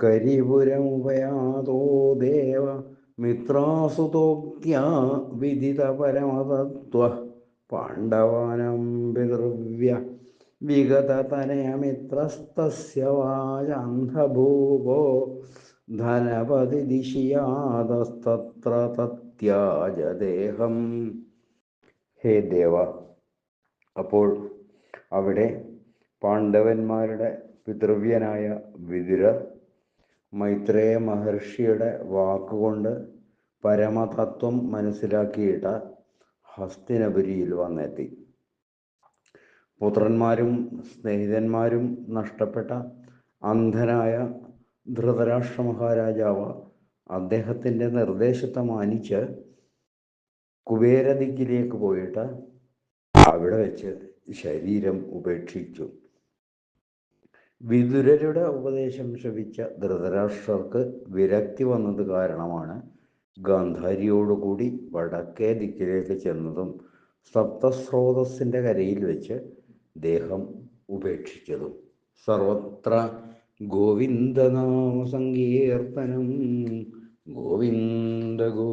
കരിപുരമുപയാതോ ദേവ മിത്രാസുതോക്യ വിദിത പരമതത്വ പാണ്ഡവാനം പിതൃവ്യ വിഗതതനയമിത്രസ്തസ്യ വാചാന്ധഭൂപോ ധനപതി ദിശിയാതസ്തത്ര തത്യാജദേഹം. ഹേ ദേവ അപ്പോൾ അവിടെ പാണ്ഡവന്മാരുടെ പിതൃവ്യനായ വിതുരർ മൈത്രേയ മഹർഷിയുടെ വാക്കുകൊണ്ട് പരമതത്വം മനസ്സിലാക്കിയിട്ട് ഹസ്തിനപുരിയിൽ വന്നെത്തി. പുത്രന്മാരും സ്നേഹിതന്മാരും നഷ്ടപ്പെട്ട അന്ധനായ ധൃതരാഷ്ട്ര മഹാരാജാവ് അദ്ദേഹത്തിന്റെ നിർദ്ദേശത്തെ മാനിച്ച് കുബേരദിക്കിലേക്ക് പോയിട്ട് അവിടെ വെച്ച് ശരീരം ഉപേക്ഷിച്ചു. വിതുരരുടെ ഉപദേശം ശ്രവിച്ച ധൃതരാഷ്ട്രർക്ക് വിരക്തി വന്നത് കാരണമാണ് ഗാന്ധാരിയോടുകൂടി വടക്കേ ദിക്കിലേക്ക് ചെന്നതും സപ്തസ്രോതസ്സിന്റെ കരയിൽ വെച്ച് ദേഹം ഉപേക്ഷിച്ചതും. സർവത്ര ഗോവിന്ദനാമസങ്കീർത്തനം. ഗോവിന്ദ ഗോ